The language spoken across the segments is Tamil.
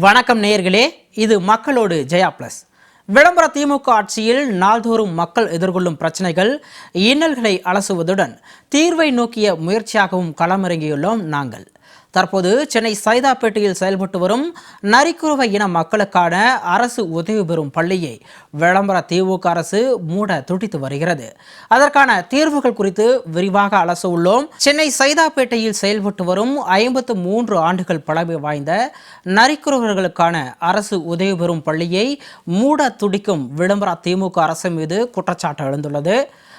வணக்கம் நேயர்களே இது மக்களோடு ஜெயா பிளஸ். விளம்பர திமுக ஆட்சியில் நாள்தோறும் மக்கள் எதிர்கொள்ளும் பிரச்சனைகள் இன்னல்களை அலசுவதுடன் தீர்வை நோக்கிய முயற்சியாகவும் களமிறங்கியுள்ளோம் நாங்கள். தற்போது சென்னை சைதாப்பேட்டையில் செயல்பட்டு வரும் நரிக்குறவை இன மக்களுக்கான அரசு உதவி பெறும் பள்ளியை விளம்பர திமுக அரசு மூட துடித்து வருகிறது. அதற்கான தீர்வுகள் குறித்து விரிவாக அலச உள்ளோம். சென்னை சைதாப்பேட்டையில் செயல்பட்டு வரும் ஐம்பத்து மூன்று ஆண்டுகள் பழமை வாய்ந்த நரிக்குறவர்களுக்கான அரசு உதவி பெறும் பள்ளியை மூட துடிக்கும் விளம்பர திமுக அரசு மீது குற்றச்சாட்டு எழுந்துள்ளது.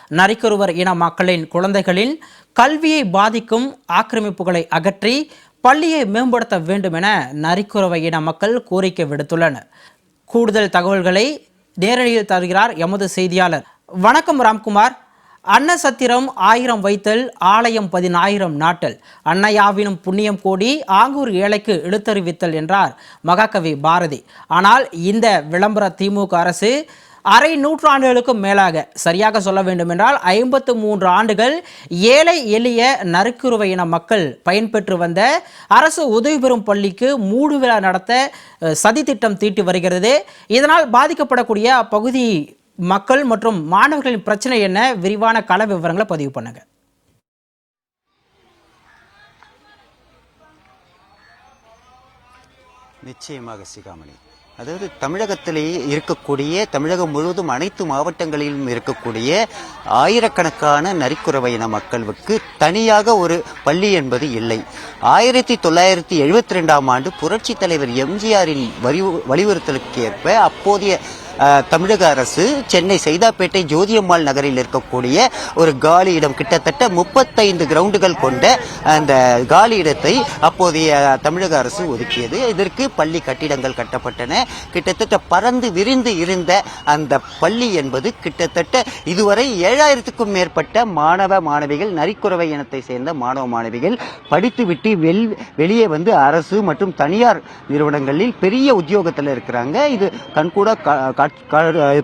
நரிக்குறவர் இன மக்களின் குழந்தைகளின் கல்வியை பாதிக்கும் ஆக்கிரமிப்புகளை அகற்றி பள்ளியை மேம்படுத்த வேண்டும் என நரிக்குறவை இன மக்கள் கோரிக்கை விடுத்துள்ளனர். கூடுதல் தகவல்களை நேரடியில் தருகிறார் எமது செய்தியாளர். வணக்கம் ராம்குமார். அன்னசத்திரம் ஆயிரம் வைத்தல் ஆலயம் பதினாயிரம் நாட்டல். அன்னையாவினும் புண்ணியம் கோடி ஆங்கூர் ஏழைக்கு இழுத்தறிவித்தல் என்றார் மகாகவி பாரதி. ஆனால் இந்த விளம்பர திமுக அரசு அரை நூற்றாண்டுகளுக்கும் மேலாக சரியாக சொல்ல வேண்டுமென்றால் ஐம்பத்து மூன்று ஆண்டுகள் ஏழை எளிய நறுக்குறுவை இன மக்கள் பயன்பெற்று வந்த அரசு உதவி பெறும் பள்ளிக்கு மூடு விழா நடத்த சதித்திட்டம் தீட்டி வருகிறது. இதனால் பாதிக்கப்படக்கூடிய அப்பகுதி மக்கள் மற்றும் மாணவர்களின் பிரச்சனை என்ன? விரிவான கள விவரங்களை பதிவு பண்ணுங்க. நிச்சயமாக சிகாமணி. அதாவது தமிழகத்திலேயே இருக்கக்கூடிய தமிழகம் முழுவதும் அனைத்து மாவட்டங்களிலும் இருக்கக்கூடிய ஆயிரக்கணக்கான நரிக்குறவை இன மக்களுக்கு தனியாக ஒரு பள்ளி என்பது இல்லை. ஆயிரத்தி தொள்ளாயிரத்தி எழுபத்தி ரெண்டாம் ஆண்டு புரட்சி தலைவர் எம்ஜிஆரின் வலியுறுத்தலுக்கு ஏற்ப அப்போதைய தமிழக அரசு சென்னை சைதாப்பேட்டை ஜோதியம்மாள் நகரில் இருக்கக்கூடிய ஒரு காலி இடம் கிட்டத்தட்ட முப்பத்தைந்து கிரவுண்டுகள் கொண்ட அந்த காலி இடத்தை அப்போதைய தமிழக அரசு ஒதுக்கியது. இதற்கு பள்ளி கட்டிடங்கள் கட்டப்பட்டன. கிட்டத்தட்ட பறந்து விரிந்து இருந்த அந்த பள்ளி என்பது கிட்டத்தட்ட இதுவரை ஏழாயிரத்துக்கும் மேற்பட்ட மாணவ மாணவிகள் நரிக்குறவை இனத்தை சேர்ந்த மாணவ மாணவிகள் படித்துவிட்டு வெல் வெளியே வந்து அரசு மற்றும் தனியார் நிறுவனங்களில் பெரிய உத்தியோகத்தில் இருக்கிறாங்க. இது கண்கூட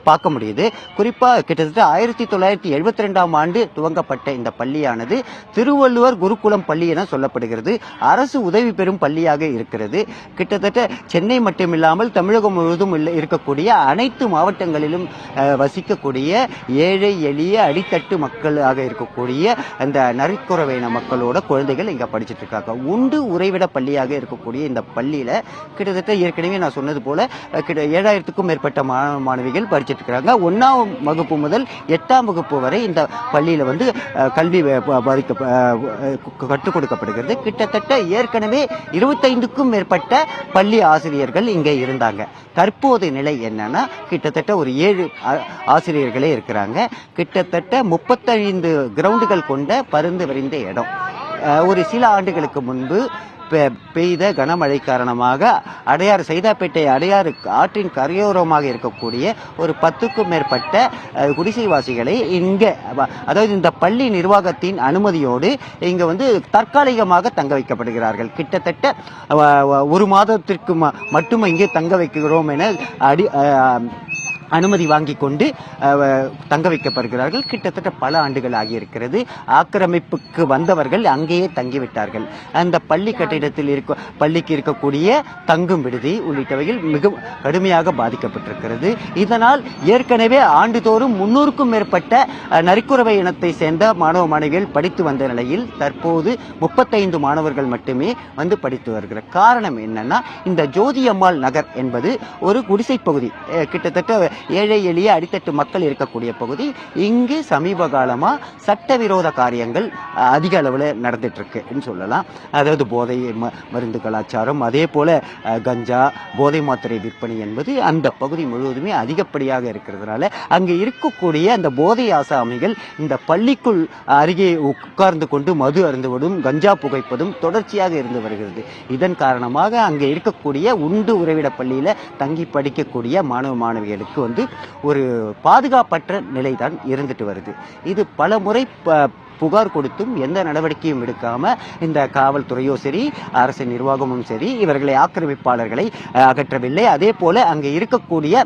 பார்க்க முடியுது. குறிப்பாக கிட்டத்தட்ட ஆயிரத்தி தொள்ளாயிரத்தி எழுபத்தி ரெண்டாம் ஆண்டு துவங்கப்பட்ட இந்த பள்ளியானது திருவள்ளுவர் குருகுலம் பள்ளி என சொல்லப்படுகிறது. அரசு உதவி பெறும் பள்ளியாக இருக்கிறது. கிட்டத்தட்ட சென்னை மட்டுமில்லாமல் தமிழகம் முழுவதும் இருக்கக்கூடிய அனைத்து மாவட்டங்களிலும் வசிக்கக்கூடிய ஏழை எளிய அடித்தட்டு மக்களாக இருக்கக்கூடிய அந்த நரிக்குறவையின மக்களோட குழந்தைகள் இங்கே படிச்சுட்டு இருக்காங்க உண்டு உறைவிட பள்ளியாக இருக்கக்கூடிய இந்த பள்ளியில் கிட்டத்தட்ட ஏற்கனவே நான் சொன்னது போல கிட்ட ஏழாயிரத்துக்கும் மேற்பட்ட மாணவ மாணவிகள் படிச்சிட்டு இருக்கிறாங்க ஒன்றாம் வகுப்பு முதல் எட்டாம் வகுப்பு வரை இந்த பள்ளியில் வந்து கல்வி ப- பாதிக்க கற்றுக் கொடுக்கப்படுகிறது. கிட்டத்தட்ட ஏற்கனவே இருபத்தைந்துக்கும் மேற்பட்ட பள்ளி ஆசிரியர்கள் இங்கே இருந்தாங்க. தற்போது நிலை என்னன்னா கிட்டத்தட்ட ஒரு ஏழு ஆ- ஆசிரியர்களே இருக்கிறாங்க. கிட்டத்தட்ட முப்பத்தைந்து கிரவுண்டுகள் கொண்ட பருந்து விரிந்த இடம் ஒரு சில ஆண்டுகளுக்கு முன்பு பெய்த கனமழை காரணமாக அடையாறு சைதாப்பேட்டை அடையாறு ஆற்றின் கரையோரமாக இருக்கக்கூடிய ஒரு பத்துக்கும் மேற்பட்ட குடிசைவாசிகளை இங்கே அதாவது இந்த பள்ளி நிர்வாகத்தின் அனுமதியோடு இங்கே வந்து தற்காலிகமாக தங்க வைக்கப்படுகிறார்கள். கிட்டத்தட்ட ஒரு மாதத்திற்கு ம- மட்டும் இங்கே தங்க வைக்கிறோம் என அடி அனுமதி வாங்கி கொண்டு தங்க வைக்கப்படுகிறார்கள். கிட்டத்தட்ட பல ஆண்டுகள் ஆகியிருக்கிறது. ஆக்கிரமிப்புக்கு வந்தவர்கள் அங்கேயே தங்கிவிட்டார்கள். அந்த பள்ளி கட்டிடத்தில் இருக்க பள்ளிக்கு இருக்கக்கூடிய தங்கும் விடுதி உள்ளிட்டவையில் மிக கடுமையாக பாதிக்கப்பட்டிருக்கிறது. இதனால் ஏற்கனவே ஆண்டுதோறும் முன்னூறுக்கும் மேற்பட்ட நரிக்குறவை இனத்தை சேர்ந்த மாணவ மாணவிகள் படித்து வந்த நிலையில் தற்போது முப்பத்தைந்து மாணவர்கள் மட்டுமே வந்து படித்து வருகிறார். காரணம் என்னன்னா இந்த ஜோதியம்மாள் நகர் என்பது ஒரு குடிசை பகுதி. கிட்டத்தட்ட ஏழை எளிய அடித்தட்டு மக்கள் இருக்கக்கூடிய பகுதி இங்கு சமீப காலமாக சட்டவிரோத காரியங்கள் அதிக அளவில் நடந்துட்டுருக்குன்னு சொல்லலாம். அதாவது போதை ம- மருந்து கலாச்சாரம் அதே போல் கஞ்சா போதை மாத்திரை விற்பனை என்பது அந்த பகுதி முழுவதுமே அதிகப்படியாக இருக்கிறதுனால அங்கே இருக்கக்கூடிய அந்த போதை ஆசாமிகள் இந்த பள்ளிக்குள் அருகே உட்கார்ந்து கொண்டு மது அருந்துவதும் கஞ்சா புகைப்பதும் தொடர்ச்சியாக இருந்து வருகிறது. இதன் காரணமாக அங்கே இருக்கக்கூடிய உண்டு உறைவிட பள்ளியில் தங்கி படிக்கக்கூடிய மாணவ மாணவிகளுக்கு வந்து ஒரு பாதுகாப்பற்ற நிலை தான் இருந்துட்டு வருது. இது பல முறை ப- புகார் கொடுத்தும் எந்த நடவடிக்கையும் எடுக்காம இந்த காவல்துறையோ சரி அரசு நிர்வாகமும் சரி இவர்களை ஆக்கிரமிப்பாளர்களை அகற்றவில்லை. அதே போல அங்கே இருக்கக்கூடிய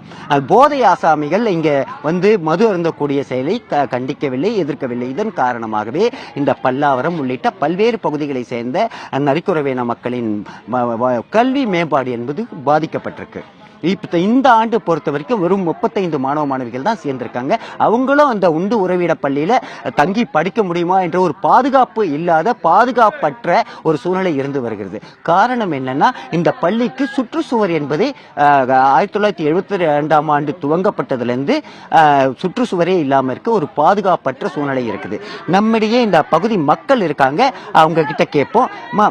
போதை ஆசாமிகள் இங்கே வந்து மது அருந்தக்கூடிய செயலை க- கண்டிக்கவில்லை எதிர்க்கவில்லை. இதன் காரணமாகவே இந்த பல்லாவரம் உள்ளிட்ட பல்வேறு பகுதிகளை சேர்ந்த நரிக்குறவேன மக்களின் கல்வி மேம்பாடு என்பது பாதிக்கப்பட்டிருக்கு. இப்போ இந்த ஆண்டு பொறுத்த வரைக்கும் வெறும் முப்பத்தைந்து மாணவ மாணவிகள் தான் சேர்ந்திருக்காங்க. அவங்களும் அந்த உண்டு உறவிட பள்ளியில் தங்கி படிக்க முடியுமா என்ற ஒரு பாதுகாப்பு இல்லாத பாதுகாப்பற்ற ஒரு சூழ்நிலை இருந்து வருகிறது. காரணம் என்னன்னா இந்த பள்ளிக்கு சுற்றுச்சுவர் என்பது ஆயிரத்தி தொள்ளாயிரத்தி எழுபத்தி ரெண்டாம் ஆண்டு துவங்கப்பட்டதுலேருந்து சுற்றுச்சுவரே இல்லாமல் இருக்க ஒரு பாதுகாப்பற்ற சூழ்நிலை இருக்குது. நம்மிடையே இந்த பகுதி மக்கள் இருக்காங்க. அவங்க கிட்ட கேட்போம் அம்மா,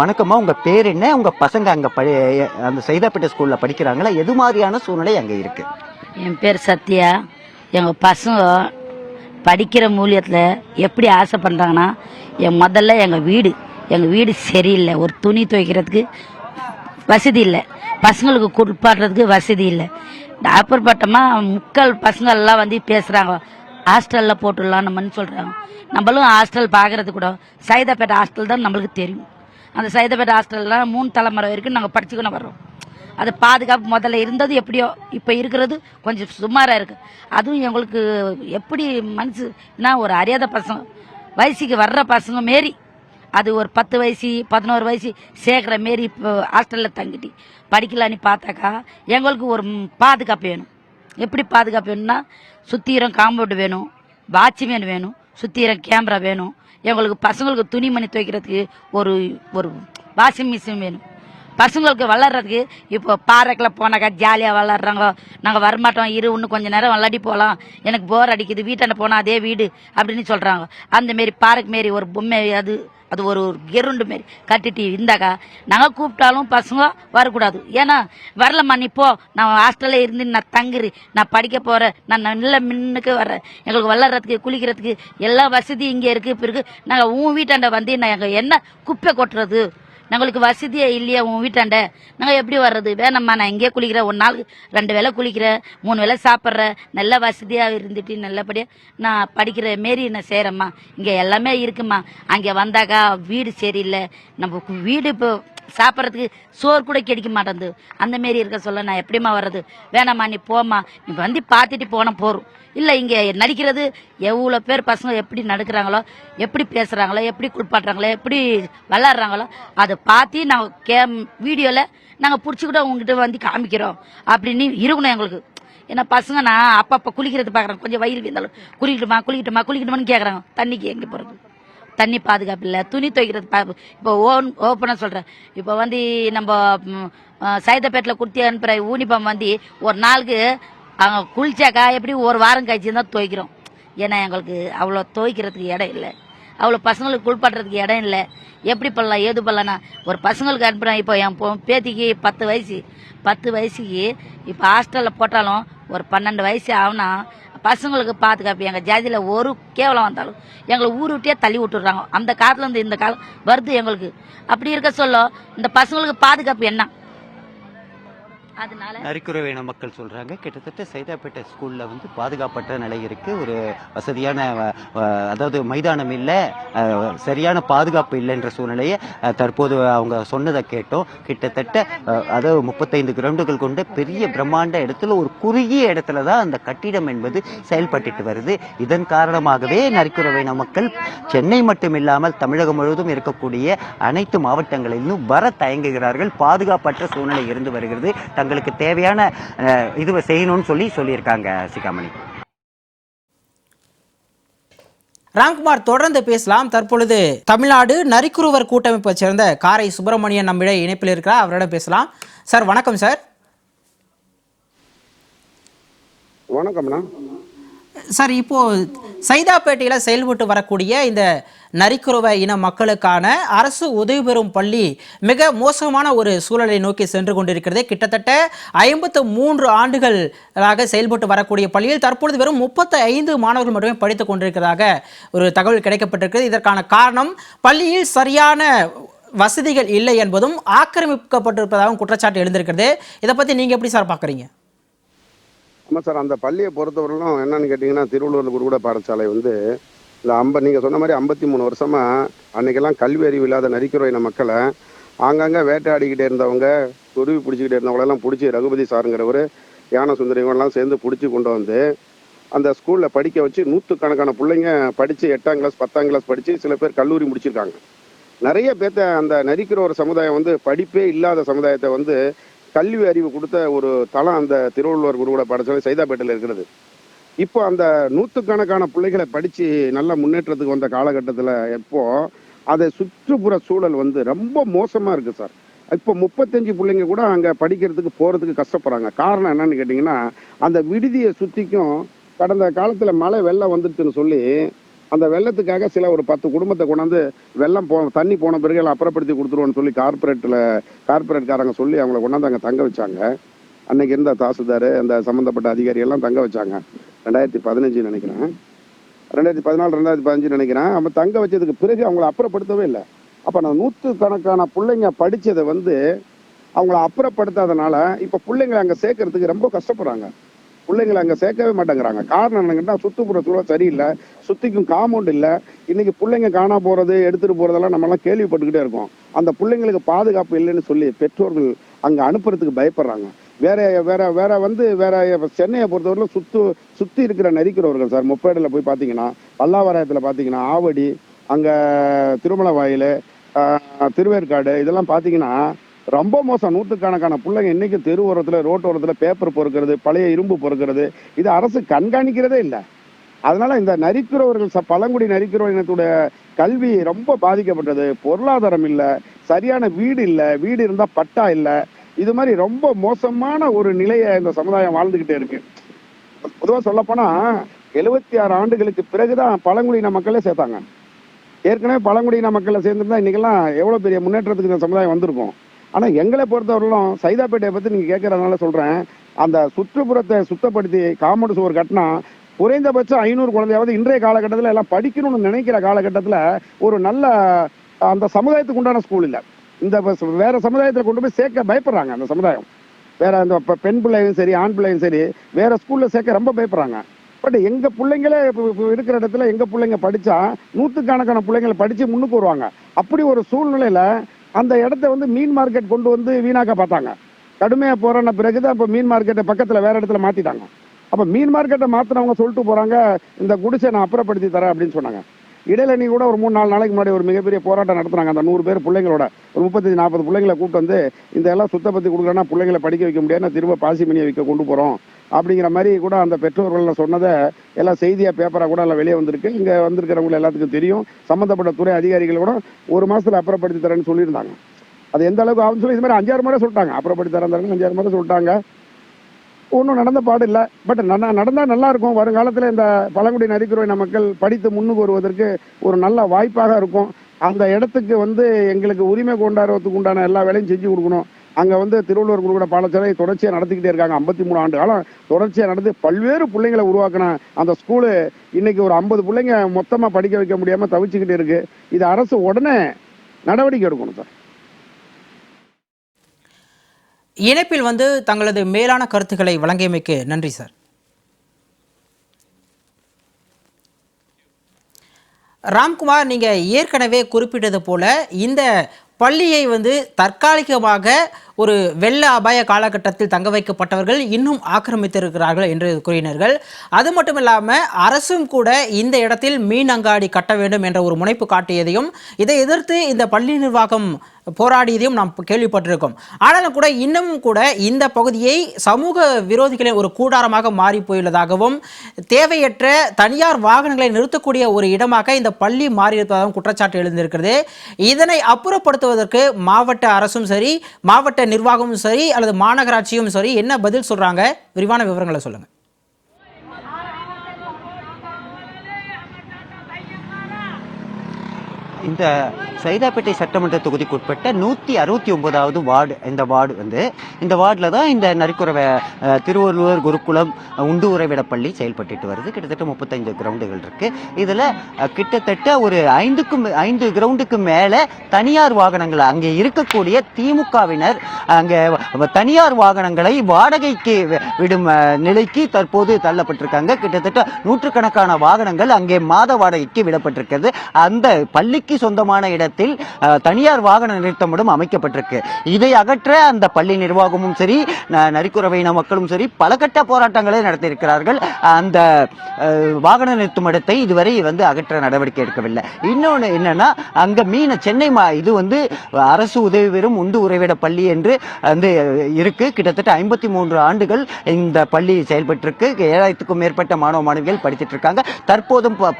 வணக்கம்மா. உங்க பேர் என்ன? உங்க பசங்க அங்கே படி அந்த சைதாப்பேட்டை படிக்கிறாங்க. படிக்கிறாங்களா எது மாதிரியான சூழ்நிலை அங்கே இருக்கு? என் பேர் சத்யா. எங்கள் பசங்க படிக்கிற மூலியத்தில் எப்படி ஆசை பண்ணுறாங்கன்னா என் முதல்ல எங்கள் வீடு. எங்கள் வீடு சரியில்லை. ஒரு துணி துவைக்கிறதுக்கு வசதி இல்லை. பசங்களுக்கு குளிப்பாடுறதுக்கு வசதி இல்லை. அப்புறப்பட்டமாக முக்கால் பசங்க எல்லாம் வந்து பேசுகிறாங்க ஹாஸ்டலில் போட்டுடலாம் நம்மன்னு சொல்கிறாங்க நம்மளும் ஹாஸ்டல் பார்க்கறது கூட. சைதாப்பேட்டை ஹாஸ்டல் தான் நம்மளுக்கு தெரியும். அந்த சைதாப்பேட்டை ஹாஸ்டல்லாம் மூணு தலைமுறை வரைக்கும் நாங்கள் படிச்சுக்கணும் வர்றோம். அது பாதுகாப்பு முதல்ல இருந்தது எப்படியோ இப்போ இருக்கிறது. கொஞ்சம் சுமாராக இருக்குது அதுவும் எங்களுக்கு எப்படி மனசுனா ஒரு அறியாத பசங்க. வயசுக்கு வர்ற பசங்க மாரி. அது ஒரு பத்து வயசு பதினோரு வயசு சேர்க்குற மாரி இப்போ ஹாஸ்டலில் தங்கிட்டு படிக்கலான்னு பார்த்தாக்கா எங்களுக்கு ஒரு பாதுகாப்பு வேணும். எப்படி பாதுகாப்பு வேணும்னா சுத்தீரம் காம்பவுண்டு வேணும் வாட்ச்மேன் வேணும் சுத்தீரம் கேமரா வேணும். எங்களுக்கு பசங்களுக்கு துணிமணி துவைக்கிறதுக்கு ஒரு ஒரு வாஷிங் மிஷின் வேணும். பசங்களுக்கு வளர்றதுக்கு இப்போ பார்க்கில் போனாக்கா ஜாலியாக விளாட்றாங்க நாங்கள் வரமாட்டோம் இரு இன்னும் கொஞ்ச நேரம் விளாடி போகலாம் எனக்கு போர் அடிக்குது வீட்டாண்ட போனால் அதே வீடு அப்படின்னு சொல்கிறாங்க அந்த மாரி பார்க் மாரி ஒரு பொம்மை அது அது ஒரு ஒரு கெருண்டு மாரி கட்டிட்டு இருந்தாக்கா நாங்கள் கூப்பிட்டாலும் பசங்க வரக்கூடாது. ஏன்னா வரலம்மா நீ போ. நான் ஹாஸ்டலில் இருந்து நான் தங்குறி நான் படிக்க போகிறேன் நான் நல்ல மின்னுக்கு வர்றேன். எங்களுக்கு விளாட்றதுக்கு குளிக்கிறதுக்கு எல்லா வசதியும் இங்கே இருக்குது இப்போ இருக்குது நாங்கள் உன் வீட்டாண்ட வந்து நாங்கள் என்ன குப்பை கொட்டுறது? எங்களுக்கு வசதியே இல்லையா உன் வீட்டாண்ட. நாங்கள் எப்படி வர்றது? வேணாம்மா நான் எங்கேயே குளிக்கிறேன். ஒரு நாளுக்கு ரெண்டு வேளை குளிக்கிறேன். மூணு வேளை சாப்பிட்றேன். நல்ல வசதியாக இருந்துட்டு நல்லபடியாக நான் படிக்கிற மாரி நான் செய்கிறேம்மா இங்கே எல்லாமே இருக்குமா அங்கே வந்தாக்கா வீடு சரியில்லை. நம்ம வீடு இப்போ சாப்பிட்றதுக்கு சோறு கூட கிடைக்க மாட்டேங்குது அந்த மாரி இருக்க சொல்ல நான் எப்படிம்மா வர்றது? வேணாம்மா நீ போம்மா. நீ வந்து பார்த்துட்டு போனால் போகிறோம் இல்லை இங்கே நடிக்கிறது எவ்வளோ பேர் பசங்க எப்படி நடக்கிறாங்களோ எப்படி பேசுகிறாங்களோ எப்படி குளிப்பாட்டுறாங்களோ எப்படி விளாட்றாங்களோ அதை பார்த்து நாங்கள் கேம் வீடியோவில் நாங்கள் பிடிச்சிக்கிட்டு உங்ககிட்ட வந்து காமிக்கிறோம். அப்படின்னு இருக்கணும் எங்களுக்கு. ஏன்னா பசங்க நான் அப்பப்போ குளிக்கிறது பார்க்குறேன். கொஞ்சம் வயிறு வீந்தாலும் குளிக்கட்டுமா குளிக்கட்டுமா குளிக்கட்டுமான்னு கேட்குறாங்க தண்ணிக்கு எங்கே போகிறது தண்ணி பாதுகாப்பு இல்லை துணி துவைக்கிறது பா இப்போ ஓன் ஓப்பனாக சொல்கிறேன் இப்போ வந்து நம்ம ம், சைதாப்பேட்டில் குடுத்தி அனுப்புகிற யூனிஃபார்ம் வந்து ஒரு நாளுக்கு அவங்க குளிச்சாக்கா எப்படி ஒரு வாரம் கழிச்சு தான் துவைக்கிறோம். ஏன்னா எங்களுக்கு அவ்வளோ துவைக்கிறதுக்கு இடம் இல்லை. அவ்வளோ பசங்களுக்கு குளிப்பாட்டுறதுக்கு இடம் இல்லை. எப்படி பண்ணலாம் ஏது பண்ணலாம்னா ஒரு பசங்களுக்கு அனுப்புகிறேன் இப்போ என் பேத்திக்கு பத்து வயசு. பத்து வயசுக்கு இப்போ ஹாஸ்டலில் போட்டாலும் ஒரு பன்னெண்டு வயசு ஆகுனா பசங்களுக்கு பாதுகாப்பு எங்கள் ஜாதியில் ஒரு கேவலம் வந்தாலும் எங்களை ஊர் விட்டே தள்ளி விட்டுடுறாங்க. அந்த காலத்துலேருந்து இந்த காலம் வருது எங்களுக்கு. அப்படி இருக்க சொல்ல இந்த பசங்களுக்கு பாதுகாப்பு என்ன? அதனால நரிக்குறவேன மக்கள் சொல்றாங்க. கிட்டத்தட்ட சைதாப்பேட்டை ஸ்கூல்ல வந்து பாதுகாப்பற்ற நிலை இருக்கு. ஒரு வசதியான அதாவது மைதானம் இல்ல சரியான பாதுகாப்பு இல்லைன்ற சூழ்நிலையை தற்போது அவங்க சொன்னதை கேட்டோம். கிட்டத்தட்ட அதாவது முப்பத்தைந்து கிரவுண்டுகள் கொண்ட பெரிய பிரம்மாண்ட இடத்துல ஒரு குறுகிய இடத்துல தான் அந்த கட்டிடம் என்பது செயல்பட்டுட்டு வருது. இதன் காரணமாகவே நரிக்குறவையின மக்கள் சென்னை மட்டுமில்லாமல் தமிழகம் முழுவதும் இருக்கக்கூடிய அனைத்து மாவட்டங்களிலும் வர தயங்குகிறார்கள். பாதுகாப்பற்ற சூழ்நிலை இருந்து வருகிறது. தங்களுக்கு தேவையான அஹ், இது செய்யணும்னு சொல்லி சொல்லியிருக்காங்க சிகாமணி. ராம்குமார் தொடர்ந்து பேசலாம். தற்பொழுது தமிழ்நாடு நரிக்குருவர் கூட்டமைப்பை சேர்ந்த காரை சுப்பிரமணியன் நம்மிடையே இணைப்பில் இருக்கிறார். அவரிடம் பேசலாம். சார் வணக்கம் சார். வணக்கம்ண்ணா. சார் இப்போது சைதாப்பேட்டையில் செயல்பட்டு வரக்கூடிய இந்த நரிக்குறவ இன மக்களுக்கான அரசு உதவி பெறும் பள்ளி மிக மோசமான ஒரு சூழலை நோக்கி சென்று கொண்டிருக்கிறது. கிட்டத்தட்ட ஐம்பத்து மூன்று ஆண்டுகளாக செயல்பட்டு வரக்கூடிய பள்ளியில் தற்பொழுது வெறும் முப்பத்தி ஐந்து மாணவர்கள் மட்டுமே படித்துக் கொண்டிருக்கிறதாக ஒரு தகவல் கிடைக்கப்பட்டிருக்கிறது. இதற்கான காரணம் பள்ளியில் சரியான வசதிகள் இல்லை என்பதும் ஆக்கிரமிக்கப்பட்டிருப்பதாகவும் குற்றச்சாட்டு எழுந்திருக்கிறது. இதை பற்றி நீங்கள் எப்படி சார் பார்க்குறீங்க ஆமாம் சார் அந்த பள்ளியை பொறுத்தவரையிலும் என்னன்னு கேட்டிங்கன்னா திருவள்ளுவர் குருகுல பாடசாலை வந்து இந்த ஐம்ப நீங்கள் சொன்ன மாதிரி ஐம்பத்தி மூணு வருஷமாக அன்னைக்கெல்லாம் கல்வி அறிவு இல்லாத நரிக்குறவை இன மக்களை ஆங்காங்கே வேட்டையாடிக்கிட்டே இருந்தவங்க குருவி பிடிச்சிக்கிட்டே இருந்தவங்களெல்லாம் பிடிச்சி ரகுபதி சாருங்கிறவர் யானை சுந்தரிவங்கெல்லாம் சேர்ந்து பிடிச்சி கொண்டு வந்து அந்த ஸ்கூலில் படிக்க வச்சு நூற்றுக்கணக்கான பிள்ளைங்க படித்து எட்டாம் கிளாஸ் பத்தாம் கிளாஸ் படித்து சில பேர் கல்லூரி முடிச்சிருக்காங்க. நிறைய பேர்த்த அந்த நரிக்கிற ஒரு சமுதாயம் வந்து படிப்பே இல்லாத சமுதாயத்தை வந்து கல்வி அறிவு கொடுத்த ஒரு தளம் அந்த திருவள்ளுவர் குருகுல பாடசாலை சைதாப்பேட்டையில் இருக்கிறது. இப்போ அந்த நூற்றுக்கணக்கான பிள்ளைகளை படித்து நல்ல முன்னேற்றத்துக்கு வந்த காலகட்டத்தில் எப்போ அதை சுற்றுப்புற சூழல் வந்து ரொம்ப மோசமாக இருக்குது சார். இப்போ முப்பத்தஞ்சு பிள்ளைங்க கூட அங்கே படிக்கிறதுக்கு போகிறதுக்கு கஷ்டப்படுறாங்க. காரணம் என்னன்னு கேட்டிங்கன்னா அந்த விடுதியை சுற்றிக்கும் கடந்த காலத்தில் மழை வெள்ளம் வந்துடுச்சுன்னு சொல்லி அந்த வெள்ளத்துக்காக சில ஒரு பத்து குடும்பத்தை கொண்டாந்து வெள்ளம் போ தண்ணி போன பிறகு எல்லாம் அப்புறப்படுத்தி கொடுத்துருவோன்னு சொல்லி கார்ப்பரேட்டில் கார்ப்பரேட்காரங்க சொல்லி அவங்கள கொண்டாந்து அங்கே தங்க வச்சாங்க. அன்னைக்கு இருந்த தாசில்தார் அந்த சம்மந்தப்பட்ட அதிகாரி எல்லாம் தங்க வச்சாங்க. ரெண்டாயிரத்தி பதினஞ்சு நினைக்கிறேன். ரெண்டாயிரத்தி பதினாலு ரெண்டாயிரத்தி பதினஞ்சு நினைக்கிறேன். அவங்க தங்க வச்சதுக்கு பிறகு அவங்கள அப்புறப்படுத்தவே இல்லை. அப்போ நான் நூற்று கணக்கான பிள்ளைங்க படித்ததை வந்து அவங்கள அப்புறப்படுத்தாதனால இப்போ பிள்ளைங்களை அங்கே சேர்க்கறதுக்கு ரொம்ப கஷ்டப்படுறாங்க. பிள்ளைங்களை அங்கே சேர்க்கவே மாட்டேங்கிறாங்க. காரணம் என்னங்கன்னா சுற்றுப்புற சூழல் சரியில்லை. சுற்றிக்கும் காம்பவுண்ட் இல்லை. இன்றைக்கி பிள்ளைங்க காணா போகிறது எடுத்துகிட்டு போகிறதெல்லாம் நம்மளாம் கேள்விப்பட்டுக்கிட்டே இருக்கோம். அந்த பிள்ளைங்களுக்கு பாதுகாப்பு இல்லைன்னு சொல்லி பெற்றோர்கள் அங்கே அனுப்புறதுக்கு பயப்படுறாங்க. வேற வேற வேற வந்து வேற சென்னையை பொறுத்தவரையிலும் சுத்து சுற்றி இருக்கிற நரிக்கிறவர்கள் சார். முப்பேடில் போய் பார்த்தீங்கன்னா பல்லாவராயத்தில் பார்த்தீங்கன்னா ஆவடி அங்கே திருமலை வாயில் திருவேற்காடு இதெல்லாம் பார்த்தீங்கன்னா ரொம்ப மோசம். நூற்றுக்கணக்கான பிள்ளைங்க இன்னைக்கு தெரு ரோட்டோரத்தில் பேப்பர் பொறுக்கிறது பழைய இரும்பு பொறுக்கிறது. இது அரசு கண்காணிக்கிறதே இல்லை. அதனால இந்த நரிக்கிறவர்கள் ச- பழங்குடி நரிக்கிறவர் இனத்துடைய கல்வி ரொம்ப பாதிக்கப்பட்டது. பொருளாதாரம் இல்லை சரியான வீடு இல்லை வீடு இருந்தால் பட்டா இல்லை. இது மாதிரி ரொம்ப மோசமான ஒரு நிலையை இந்த சமுதாயம் வாழ்ந்துக்கிட்டே இருக்கு. பொதுவாக சொல்லப்போனால் எழுபத்தி ஆறு ஆண்டுகளுக்கு பிறகுதான் பழங்குடியின மக்களே சேர்த்தாங்க. ஏற்கனவே பழங்குடியின மக்களை சேர்ந்துருந்தா இன்னைக்கெல்லாம் எவ்வளோ பெரிய முன்னேற்றத்துக்கு இந்த சமுதாயம் வந்திருக்கும். ஆனால் எங்களை பொறுத்தவரையிலும் சைதாப்பேட்டையை பற்றி நீங்கள் கேட்குறதுனால சொல்கிறேன் அந்த சுற்றுப்புறத்தை சுத்தப்படுத்தி காமௌண்ட் சுவர் கட்டினா குறைந்தபட்சம் ஐநூறு குழந்தையாவது இன்றைய காலகட்டத்தில் எல்லாம் படிக்கணும்னு நினைக்கிற காலகட்டத்தில் ஒரு நல்ல அந்த சமுதாயத்துக்கு உண்டான ஸ்கூல் இல்லை. இந்த வேற சமுதாயத்தில் கொண்டு போய் சேர்க்க பயப்படுறாங்க அந்த சமுதாயம். வேற அந்த பெண் பிள்ளையும் சரி ஆண் பிள்ளையும் சரி வேற ஸ்கூல்ல சேர்க்க ரொம்ப பயப்படுறாங்க. பட் எங்க பிள்ளைங்களே இருக்கிற இடத்துல எங்க பிள்ளைங்க படிச்சா நூற்றுக்கணக்கான பிள்ளைங்களை படிச்சு முன்னுக்கு வருவாங்க. அப்படி ஒரு சூழ்நிலையில அந்த இடத்த வந்து மீன் மார்க்கெட் கொண்டு வந்து வீணாக்க பார்த்தாங்க. கடுமையா போறன பிறகுதான் இப்போ மீன் மார்க்கெட்டை பக்கத்தில் வேற இடத்துல மாற்றிட்டாங்க அப்போ மீன் மார்க்கெட்டை மாற்றினவங்க சொல்லிட்டு போறாங்க இந்த குடிசை நான் அப்புறப்படுத்தி தரேன் அப்படின்னு சொன்னாங்க. இடையில நீ கூட ஒரு மூணு நாலு நாளைக்கு முன்னாடி ஒரு மிகப்பெரிய போராட்டம் நடத்துனாங்க. அந்த நூறு பேர் பிள்ளைங்களோட ஒரு முப்பத்தஞ்சு நாற்பது பிள்ளைங்களை கூப்பிட்டு வந்து இந்த எல்லாம் சுத்தப்படுத்தி கொடுக்குறேன்னா பிள்ளைங்களை படிக்க வைக்க முடியாது திரும்ப பாசி மணியை வைக்க கொண்டு போகிறோம் அப்படிங்கிற மாதிரி கூட அந்த பெற்றோர்கள் சொன்னதை எல்லாம் செய்தியாக பேப்பராக கூட எல்லாம் வெளியே வந்திருக்கு. இங்கே வந்திருக்கிறவங்க எல்லாத்துக்கும் தெரியும். சம்மந்தப்பட்ட துறை அதிகாரிகள் கூட ஒரு மாதத்தில் அப்புறப்படுத்தி தரேன்னு சொல்லியிருந்தாங்க. அது எந்த அளவுக்கு ஆகும்னு சொல்லி இது மாதிரி அஞ்சாறு முறை சொல்லிட்டாங்க. அப்புறப்படுத்தி தரேன் தரேன்னு அஞ்சாறு முறை சொல்லிட்டாங்க. ஒன்றும் நடந்த பாடு இல்லை. பட் நடந்தால் நல்லா இருக்கும். வருங்காலத்தில் இந்த பழங்குடி நரிக்குறவை மக்கள் படித்து முன்னுக்கு வருவதற்கு ஒரு நல்ல வாய்ப்பாக இருக்கும். அந்த இடத்துக்கு வந்து எங்களுக்கு உரிமை கொண்டாடுறதுக்கு உண்டான எல்லா வேலையும் செஞ்சு கொடுக்கணும். அங்கே வந்து திருவள்ளுவர் குருகுல பாடசாலை தொடர்ச்சியாக நடத்திக்கிட்டே இருக்காங்க. ஐம்பத்தி மூணு ஆண்டு காலம் தொடர்ச்சியாக நடந்து பல்வேறு பிள்ளைங்களை உருவாக்கின அந்த ஸ்கூலு இன்னைக்கு ஒரு ஐம்பது பிள்ளைங்க மொத்தமாக படிக்க வைக்க முடியாமல் தவிச்சுக்கிட்டு இருக்கு. இது அரசு உடனே நடவடிக்கை எடுக்கணும் சார். இணைப்பில் வந்து தங்களது மேலான கருத்துக்களை வழங்கியமைக்கு நன்றி சார். ராம்குமார் நீங்க ஏற்கனவே குறிப்பிட்டது போல இந்த பள்ளியை வந்து தற்காலிகமாக ஒரு வெள்ள அபாய காலகட்டத்தில் தங்க வைக்கப்பட்டவர்கள் இன்னும் ஆக்கிரமித்திருக்கிறார்கள் என்று கூறினார்கள். அது மட்டும் இல்லாமல் அரசும் கூட இந்த இடத்தில் மீன் அங்காடி கட்ட வேண்டும் என்ற ஒரு முனைப்பு காட்டியதையும் இதை எதிர்த்து இந்த பள்ளி நிர்வாகம் போராடியதையும் நாம் கேள்விப்பட்டிருக்கோம். ஆனாலும் கூட இன்னமும் கூட இந்த பகுதியை சமூக விரோதிகளின் ஒரு கூடாரமாக மாறி போயுள்ளதாகவும் தேவையற்ற தனியார் வாகனங்களை நிறுத்தக்கூடிய ஒரு இடமாக இந்த பள்ளி மாறியிருப்பதாகவும் குற்றச்சாட்டு எழுந்திருக்கிறது. இதனை அப்புறப்படுத்துவதற்கு மாவட்ட அரசும் சரி மாவட்ட நிர்வாகமும் சரி அல்லது மாநகராட்சியும் சரி என்ன பதில் சொல்றாங்க? விரிவான விவரங்களை சொல்லுங்க. இந்த சைதாப்பேட்டை சட்டமன்ற தொகுதிக்குட்பட்ட நூற்றி அறுபத்தி ஒன்பதாவது வார்டு இந்த வார்டு வந்து இந்த வார்டில் தான் இந்த நரிக்குறவை திருவள்ளுவர் குருகுலம் உண்டு உண்டு உறைவிடப்பள்ளி செயல்பட்டுட்டு வருது. கிட்டத்தட்ட முப்பத்தஞ்சு கிரவுண்டுகள் இருக்கு. இதில் கிட்டத்தட்ட ஒரு ஐந்துக்கும் ஐந்து கிரவுண்டுக்கு மேலே தனியார் வாகனங்கள் அங்கே இருக்கக்கூடிய திமுகவினர் அங்கே தனியார் வாகனங்களை வாடகைக்கு வி- விடும் நிலைக்கு தற்போது தள்ளப்பட்டிருக்காங்க. கிட்டத்தட்ட நூற்றுக்கணக்கான வாகனங்கள் அங்கே மாத வாடகைக்கு விடப்பட்டிருக்கிறது. அந்த பள்ளிக்கு சொந்தமான இடத்தில் தனியார் வாகன நிறுத்தமிடம் அமைக்கப்பட்டிருக்கு. இதை அகற்ற அந்த பள்ளி நிர்வாகமும் சரி நரிக்குறவையின மக்களும் சரி பல கட்ட போராட்டங்களை நடத்தியிருக்கிறார்கள். அந்த வாகன நிறுத்தும் இடத்தை இதுவரை வந்து அகற்ற நடவடிக்கை எடுக்கவில்லை. இன்னொன்று என்னன்னா அங்க மீன சென்னை மா இது வந்து அரசு உதவி பெறும் உண்டு உறைவிட பள்ளி என்று வந்து இருக்கு. கிட்டத்தட்ட ஐம்பத்தி மூன்று ஆண்டுகள் இந்த பள்ளி செயல்பட்டிருக்கு. ஏழாயிரத்துக்கும் மேற்பட்ட மாணவ மாணவிகள் படிச்சிட்டு இருக்காங்க. தற்போதும் ப-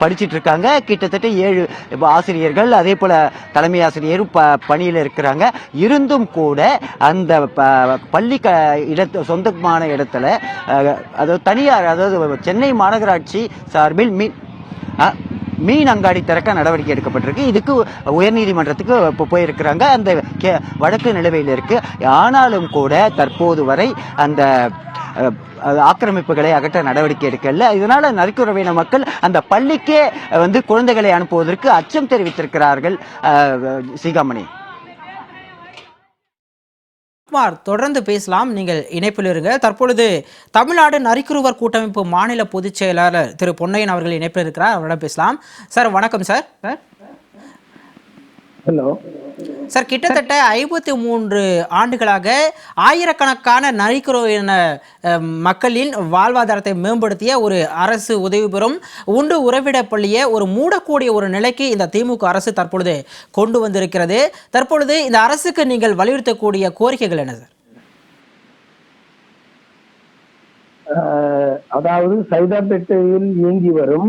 படிச்சிட்டு இருக்காங்க. கிட்டத்தட்ட ஏழு ஆசிரியர்கள் அதே போல் தலைமை ஆசிரியரும் ப பணியில் இருக்கிறாங்க. இருந்தும் கூட அந்த ப- பள்ளி க இடத்து சொந்தமான இடத்துல அதாவது தனியார் அதாவது சென்னை மாநகராட்சி சார்பில் மீன் மீன் அங்காடி திறக்க நடவடிக்கை எடுக்கப்பட்டிருக்கு. இதுக்கு உயர்நீதிமன்றத்துக்கு இப்போ போயிருக்கிறாங்க. அந்த கே- வழக்கு நிலுவையில் இருக்குது ஆனாலும் கூட தற்போது வரை அந்த ஆக்கிரமிப்புகளை அகற்ற நடவடிக்கை எடுக்கல. இதனால நரிக்குறவையின மக்கள் அந்த பள்ளிக்கே வந்து குழந்தைகளை அனுப்புவதற்கு அச்சம் தெரிவித்திருக்கிறார்கள் சிகாமணி. குமார் தொடர்ந்து பேசலாம். நீங்கள் இணைப்பில் இருங்க. தற்பொழுது தமிழ்நாடு நரிக்குருவர் கூட்டமைப்பு மாநில பொதுச் செயலாளர் திரு பொன்னையன் அவர்கள் இணைப்பில் இருக்கிறார். அவரிடம் பேசலாம். சார் வணக்கம் சார். சார் ஹலோ சார் கிட்டத்தட்ட ஐம்பத்தி மூன்று ஆண்டுகளாக ஆயிரக்கணக்கான நரிக்குறவின அஹ், மக்களின் வாழ்வாதாரத்தை மேம்படுத்திய ஒரு அரசு உதவி பெறும் உண்டு உறவிட பள்ளியை ஒரு மூடக்கூடிய ஒரு நிலைக்கு இந்த திமுக அரசு தற்பொழுது கொண்டு வந்திருக்கிறது. தற்பொழுது இந்த அரசுக்கு நீங்கள் வலியுறுத்தக்கூடிய கோரிக்கைகள் என்ன சார்? அதாவது சைதாப்பேட்டையில் இயங்கி வரும்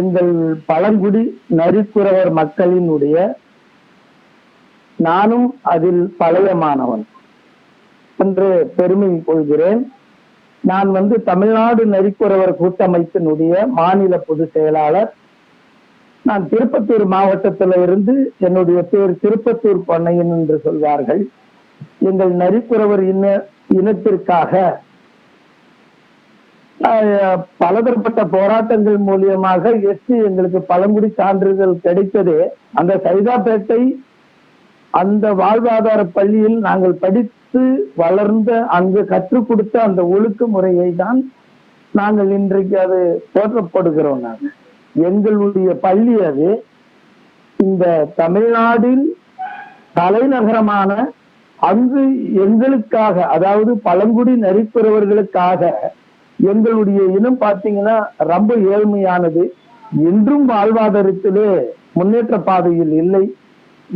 எங்கள் பழங்குடி நரிக்குறவர் மக்களினுடைய நானும் அதில் பழைய மாணவன் என்று பெருமை கொள்கிறேன். நான் வந்து தமிழ்நாடு நரிக்குறவர் கூட்டமைப்பினுடைய மாநில பொதுச் செயலாளர். நான் திருப்பத்தூர் மாவட்டத்தில் இருந்து என்னுடைய பேர் திருப்பத்தூர் பொன்னையன் என்று சொல்வார்கள். எங்கள் நரிக்குறவர் இன இனத்திற்காக பலதரப்பட்ட போராட்டங்கள் மூலியமாக எஸ்டி எங்களுக்கு பழங்குடி சான்றிதழ் கிடைத்தது. அந்த சைதாப்பேட்டை அந்த வாழ்வாதார பள்ளியில் நாங்கள் படித்து வளர்ந்த அங்கு கற்றுக் கொடுத்த அந்த ஒழுக்க முறையை தான் நாங்கள் இன்றைக்கு அது போற்றப்படுகிறோம் நாங்கள் எங்களுடைய பள்ளி அது. இந்த தமிழ்நாட்டில் தலைநகரமான அங்கு எங்களுக்காக அதாவது பழங்குடி நரிப்புறவர்களுக்காக எங்களுடைய இனம் பார்த்தீங்கன்னா ரொம்ப ஏழ்மையானது. இன்றும் வாழ்வாதாரத்திலே முன்னேற்ற பாதையில் இல்லை.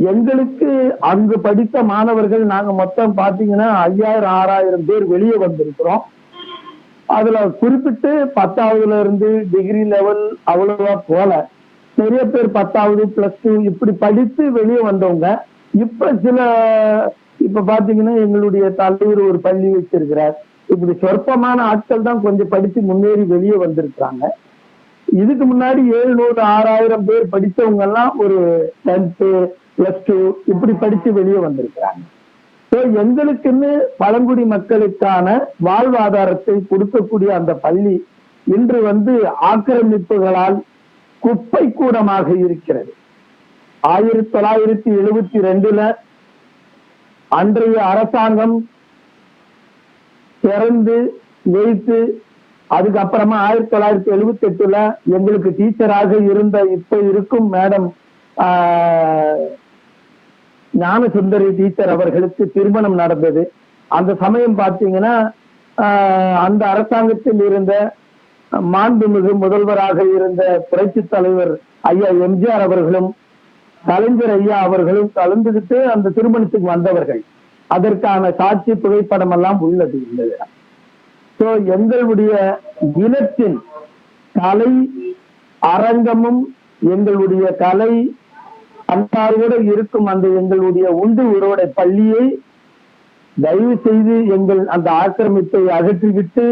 எங்களுக்கு அங்கு படித்த மாணவர்கள் நாங்க மொத்தம் பாத்தீங்கன்னா ஐயாயிரம் ஆறாயிரம் பேர் வெளியே வந்திருக்கிறோம். அதுல குறிப்பிட்டு பத்தாவதுல இருந்து டிகிரி லெவல் அவ்வளவா போல. நிறைய பேர் பத்தாவது பிளஸ் டூ இப்படி படித்து வெளியே வந்தவங்க. இப்ப சில இப்ப பாத்தீங்கன்னா எங்களுடைய தலைவர் ஒரு பள்ளி வச்சிருக்கிறார். இப்படி சொற்பமான ஆட்கள் தான் கொஞ்சம் படிச்சு முன்னேறி வெளியே வந்திருக்கிறாங்க. இதுக்கு முன்னாடி ஏழுநூறு ஆறாயிரம் பேர் படித்தவங்க எல்லாம் ஒரு டென்த்து பிளஸ் டூ இப்படி படிச்சு வெளியே வந்திருக்கிறாங்க. ஸோ எங்களுக்குன்னு பழங்குடி மக்களுக்கான வாழ்வாதாரத்தை கொடுக்கக்கூடிய அந்த பள்ளி இன்று வந்து ஆக்கிரமிப்புகளால் குப்பை கூடமாக இருக்கிறது. ஆயிரத்தி தொள்ளாயிரத்தி எழுபத்தி ரெண்டுல அன்றைய அரசாங்கம் திறந்து வைத்து அதுக்கப்புறமா ஆயிரத்தி தொள்ளாயிரத்தி எழுபத்தி எட்டுல எங்களுக்கு டீச்சராக இருந்த இப்ப இருக்கும் மேடம் ஞானசுந்தரி டீச்சர் அவர்களுக்கு திருமணம் நடந்தது. அந்த சமயம் பார்த்தீங்கன்னா ஆஹ், அந்த அரசாங்கத்தில் இருந்த மாண்புமிகு முதல்வராக இருந்த புரட்சி தலைவர் ஐயா எம்ஜிஆர் அவர்களும் கலைஞர் ஐயா அவர்களும் கலந்துகிட்டு அந்த திருமணத்துக்கு வந்தவர்கள். அதற்கான சாட்சி புகைப்படம் எல்லாம் உள்ளது உள்ளது. சோ எங்களுடைய இனத்தின் கலை அரங்கமும் எங்களுடைய கலை அன்பாரோடு இருக்கும் அந்த எங்களுடைய உண்டு உறவுடைய பள்ளியை தயவு செய்து எங்கள் அந்த ஆக்கிரமிப்பை அகற்றிவிட்டு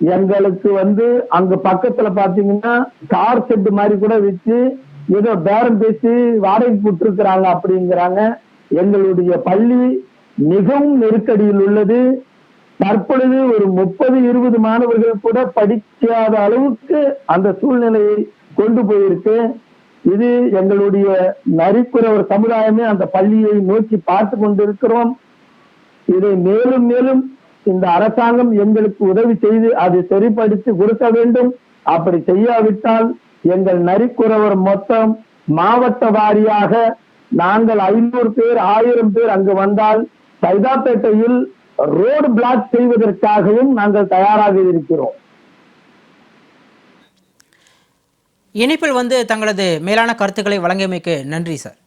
எங்களுக்கு வந்து அங்க பக்கத்துல பாத்தீங்கன்னா கார் செட்டு மாதிரி கூட வச்சு ஏதோ பேரம் பேசி வாடகை விட்டுருக்குறாங்க அப்படிங்கிறாங்க. எங்களுடைய பள்ளி மிகவும் நெருக்கடியில் உள்ளது. தற்பொழுது ஒரு முப்பது இருபது மாணவர்கள் கூட படிக்காத அளவுக்கு அந்த சூழ்நிலையை கொண்டு போயிருக்கு. இது எங்களுடைய நரிக்குறவர் சமுதாயமே அந்த பள்ளியை நோக்கி பார்த்து கொண்டிருக்கிறோம். இதை மேலும் மேலும் இந்த அரசாங்கம் எங்களுக்கு உதவி செய்து அதை சரிப்படுத்தி கொடுக்க வேண்டும். அப்படி செய்யாவிட்டால் எங்கள் நரிக்குறவர் மொத்தம் மாவட்ட வாரியாக நாங்கள் ஐநூறு பேர் ஆயிரம் பேர் அங்கு வந்தால் சைதாப்பேட்டையில் ரோடு பிளாக் செய்வதற்காகவும் நாங்கள் தயாராக இருக்கிறோம். இணைப்பில் வந்து தங்களது மேலான கருத்துக்களை வழங்கியமைக்கு நன்றி சார்.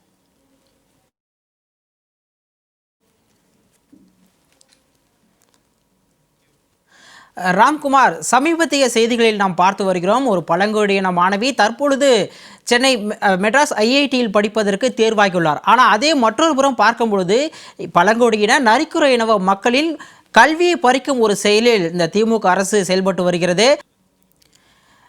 ராம்குமார் சமீபத்திய செய்திகளில் நாம் பார்த்து வருகிறோம். ஒரு பழங்குடியின மாணவி தற்பொழுது சென்னை மெட்ராஸ் ஐஐடியில் படிப்பதற்கு தேர்வாகியுள்ளார். ஆனால் அதே மற்றொரு புறம் பார்க்கும் பொழுது பழங்குடியின நரிக்குற இனவ மக்களின் கல்வியை பறிக்கும் ஒரு செயலில் இந்த திமுக அரசு செயல்பட்டு வருகிறது.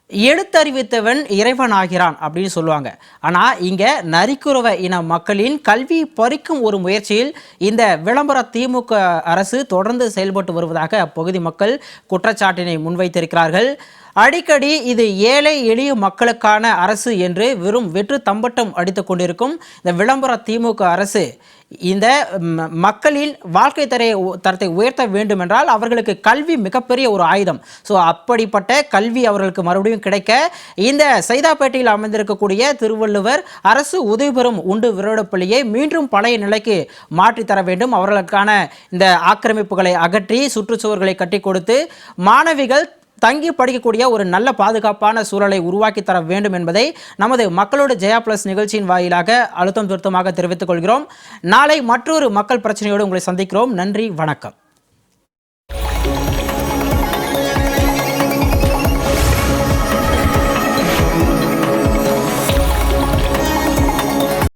எழுத்தறிவித்தவன் இறைவனாகிறான் அப்படின்னு சொல்லுவாங்க. ஆனால் இங்கே நரிக்குறவ இன மக்களின் கல்வி பறிக்கும் ஒரு முயற்சியில் இந்த விளம்பர திமுக அரசு தொடர்ந்து செயல்பட்டு வருவதாக அப்பகுதி மக்கள் குற்றச்சாட்டினை முன்வைத்திருக்கிறார்கள். அடிக்கடி இது ஏழை எளிய மக்களுக்கான அரசு என்று வெறும் வெற்று தம்பட்டம் அடித்து கொண்டிருக்கும் இந்த விளம்பர திமுக அரசு. இந்த மக்களின் வாழ்க்கை தரை தரத்தை உயர்த்த வேண்டும் என்றால் அவர்களுக்கு கல்வி மிகப்பெரிய ஒரு ஆயுதம். ஸோ அப்படிப்பட்ட கல்வி அவர்களுக்கு மறுபடியும் கிடைக்க இந்த சைதாப்பேட்டையில் அமைந்திருக்கக்கூடிய திருவள்ளுவர் அரசு உதவி பெறும் உண்டு விரோடப்பள்ளியை மீண்டும் பழைய நிலைக்கு மாற்றித்தர வேண்டும். அவர்களுக்கான இந்த ஆக்கிரமிப்புகளை அகற்றி சுற்றுச்சுவர்களை கட்டி கொடுத்து மாணவிகள் தங்கி படிக்கக்கூடிய ஒரு நல்ல பாதுகாப்பான சூழலை உருவாக்கி தர வேண்டும் என்பதை நமது மக்களோட ஜெயா பிளஸ் நிகழ்ச்சியின் வாயிலாக அழுத்தம் திருத்தமாக தெரிவித்துக் கொள்கிறோம். நாளை மற்றொரு மக்கள் பிரச்சனையோடு உங்களை சந்திக்கிறோம். நன்றி வணக்கம்.